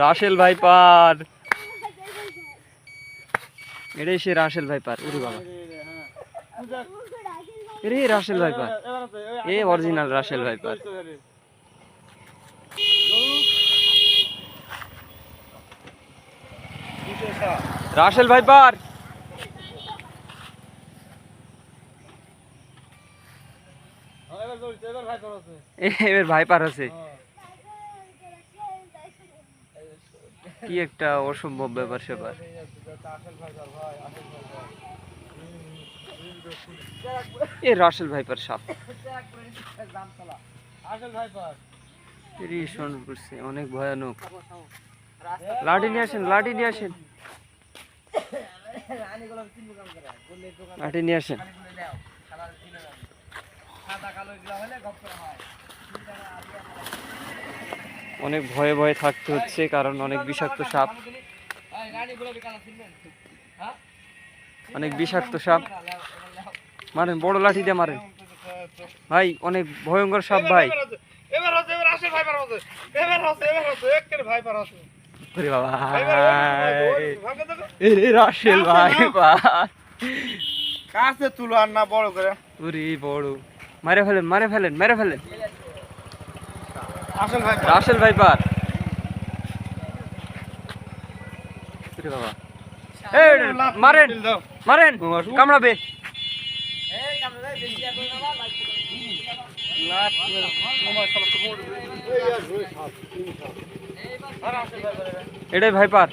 Russell viper. এটাই সে Russell viper উরি বাবা। রে রাসেল ভাইপার। এ original Russell viper. Russell viper. এবার ভাইপার আছে। কি একটা অসম্ভব ব্যাপার স্যাপার এ রাসেল ভাইপার সাপ। অনেক ভয়ানক। লাঠি নিয়ে আসেন, লাঠি নিয়ে আসেন। লাঠি নিয়ে আসেন। অনেক ভয়ে ভয়ে থাকতে হচ্ছে কারণ অনেক বিষাক্ত সাপ। অনেক বিষাক্ত সাপ। মারেন বড় লাঠি দিয়ে মারেন। ভাই অনেক ভয়ঙ্কর সাপ ভাই। কাছে তুলো আর না বড় করে। মারে ফেলেন মারে ফেলেন মেরে ফেলেন। রাসেল ভাইপার মারেন মারেন কামড়াবে। এটাই ভাইপার